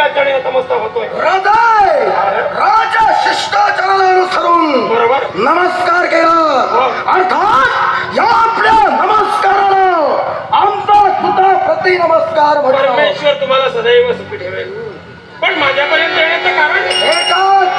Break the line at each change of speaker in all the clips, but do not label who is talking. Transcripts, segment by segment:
राजा नमस्कार केला हो. अर्थात या आपल्या नमस्काराला आमचा सुद्धा प्रति नमस्कार
परमेश्वर तुम्हाला सदैव सुखी ठेवेल पण माझ्यापर्यंत येण्याचं कारण
एकाच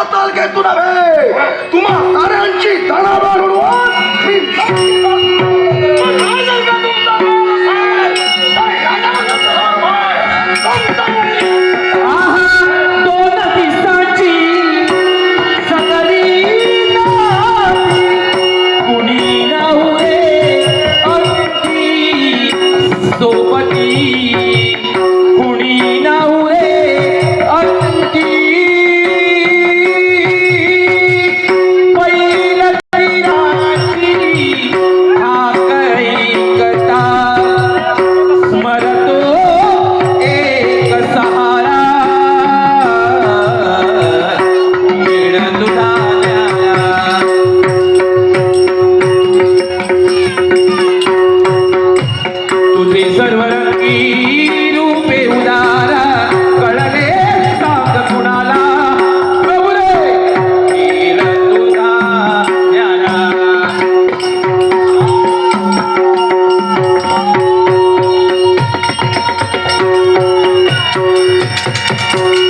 காத்தால் கேட்டுடவே
துமா கரஞ்சி தனவருடுவார் నీరుపే ఉదార కళలే సాంగ గుణాల ప్రభులే నీలందునా జ్ఞాన Thank you.